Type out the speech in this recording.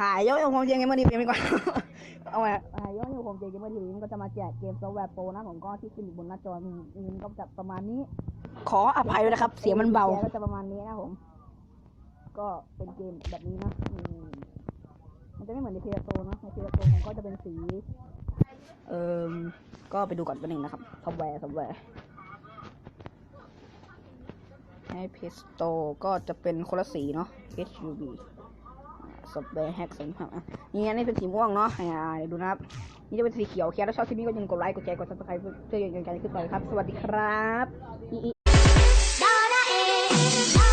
หายย้อนโฮมเจงเกมเมอร์ทีวีไปก่อนเอาไว้อ่าย้อนโฮมเจงเกมเมอร์ทีวีก็จะมาแจกเกมซอฟต์แวร์โปรนะผมก็ที่ขึ้นอยู่บนหน้าจอมีมีก็จะประมาณนี้ ขออภัยด้วยนะครับ เสียงมันเบาก็จะประมาณนี้นะผม ก็เป็นเกมแบบนี้นะมันจะไม่เหมือนในเทียโตนะในเทียโตมันก็จะเป็นสี เอ่อก็ไปดูก่อนตัวหนึ่งนะครับซอฟต์แวร์ซอฟต์แวร์ให้เพสโตก็จะเป็นคนละสีเนาะ HUB ซอฟแวร์ฮกสริมครับนี่ไงนี่เป็นสีม่วงเนาะเดี๋ยวดูนะครับ นี่จะเป็นสีเขียวแคร์ถ้าชอบคลิปนี้ก็อย่าลืมกดไลค์ กดแชร์ กดซับสไครป์เพื่อเป็นกำลังใจขึ้นไปครับ สวัสดีครับ